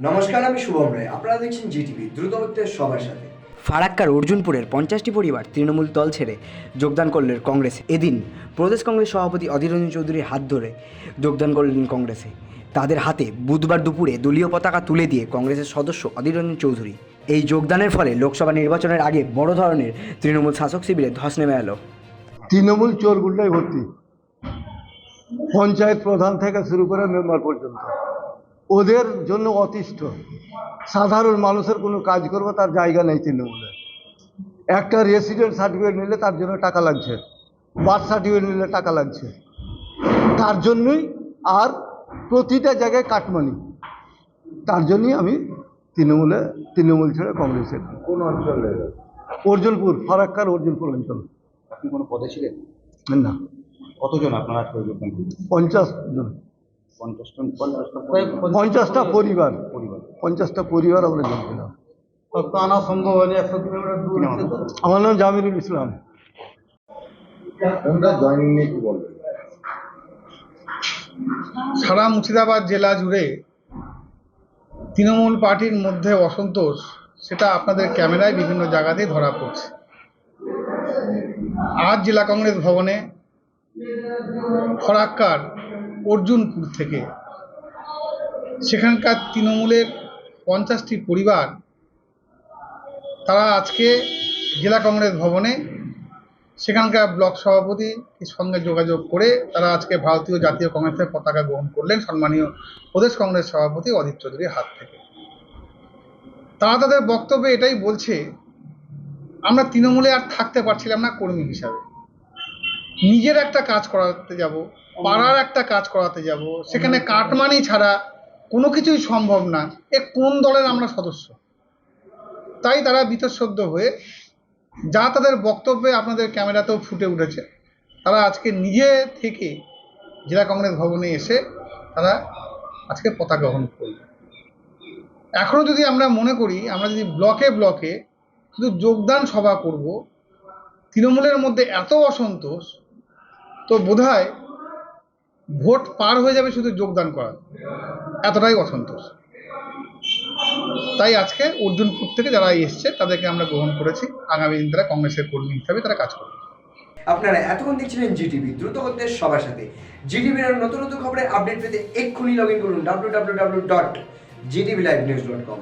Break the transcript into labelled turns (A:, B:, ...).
A: নমস্কার আমি শুভম রায়। আপনারা দেখছেন জিটিভি দ্রুত হচ্ছে সবার সাথে।
B: ফারাক্কার অর্জুনপুরের পঞ্চাশটি পরিবার তৃণমূল দল ছেড়ে যোগদান করলেন কংগ্রেসে। এদিন প্রদেশ কংগ্রেস সভাপতি অধীর রঞ্জন চৌধুরীর হাত ধরে যোগদান করলেন কংগ্রেসে। তাদের হাতে বুধবার দুপুরে দলীয় পতাকা তুলে দিয়ে কংগ্রেসের সদস্য অধীর রঞ্জন চৌধুরী। এই যোগদানের ফলে লোকসভা নির্বাচনের আগে বড় ধরনের তৃণমূল শাসক শিবিরে ধস নেমে এলো।
C: তৃণমূল চোরগুন্ডায় ভর্তি। পঞ্চায়েত প্রধান থেকে শুরু করে মেম্বার পর্যন্ত। ওদের জন্য অতিষ্ঠ। সাধারণ মানুষের কোনো কাজ করবে তার জায়গা নেই তৃণমূলে। একটা রেসিডেন্ট সার্টিফিকেট নিলে তার জন্য টাকা লাগছে। বার্থ সার্টিফিকেট নিলে টাকা লাগছে। তার জন্যই আর প্রতিটা জায়গায় কাটমানি। তার জন্যই আমি তৃণমূলে তৃণমূল ছেড়ে কংগ্রেসের
D: কোন অঞ্চলে?
C: অর্জুনপুর ফারাক্কার অর্জুনপুর অঞ্চল।
D: আপনি কোনো পদে ছিলেন?
C: না।
D: কতজন আপনারা
C: পঞ্চাশ জন।
D: পঞ্চাশটা
C: পরিবার।
D: পরিবার।
C: পঞ্চাশটা পরিবার আমরা যোগ
D: আনা সম্ভব হয়নি একশো কিলোমিটার দূর
C: আমার নাম জামিরুল ইসলাম।
E: সারা মুর্শিদাবাদ জেলা জুড়ে তৃণমূল পার্টির মধ্যে অসন্তোষ সেটা আপনাদের ক্যামেরায় বিভিন্ন জায়গাতেই ধরা পড়ছে। আজ জেলা কংগ্রেস ভবনে ফরাক্কার অর্জুনপুর থেকে। সেখানকার তৃণমূলের পঞ্চাশটি পরিবার, তারা আজকে জেলা কংগ্রেস ভবনে সেখানকার ব্লক সভাপতির সঙ্গে যোগাযোগ করে তারা আজকে ভারতীয় জাতীয় কংগ্রেসের পতাকা গ্রহণ করলেন সম্মানীয় প্রদেশ কংগ্রেস সভাপতি অজিত চৌধুরীর হাত থেকে। তারা তাদের বক্তব্যে এটাই বলছে, আমরা তৃণমূলে আর থাকতে পারছিলাম না কর্মী হিসাবে। নিজের একটা কাজ করাতে যাব পাড়ার একটা কাজ করাতে যাব সেখানে কাটমানি ছাড়া কোনো কিছুই সম্ভব না। এ কোন দলের আমরা সদস্য? তাই তারা বীতশ্রদ্ধ হয়ে যা তাদের বক্তব্যে আপনাদের ক্যামেরাতেও ফুটে উঠেছে তারা আজকে নিজে থেকে জেলা কংগ্রেস ভবনে এসে তারা আজকে পতাকা গ্রহণ করল। এখনও যদি আমরা মনে করি আমরা যদি ব্লকে ব্লকে শুধু যোগদান সভা করব তৃণমূলের মধ্যে এত অসন্তোষ তো বোধহয় ভোট পার হয়ে যাবে শুধু যোগদান করা। এতটাই অসন্তোষ। তাই আজকে অর্জুনপুর থেকে যারা এসছে, তাদেরকে আমরা গ্রহণ করেছি। আগামী দিন তারা কংগ্রেসের কর্মী হিসাবে তারা কাজ করবে।
A: আপনারা এতক্ষণ দেখছিলেন জিটিভি, দ্রুত হচ্ছে সবার সাথে। জিটিভির নতুন নতুন খবরের আপডেট পেতে এক্ষুনি লগ ইন করুন W W W dot GTV live news dot com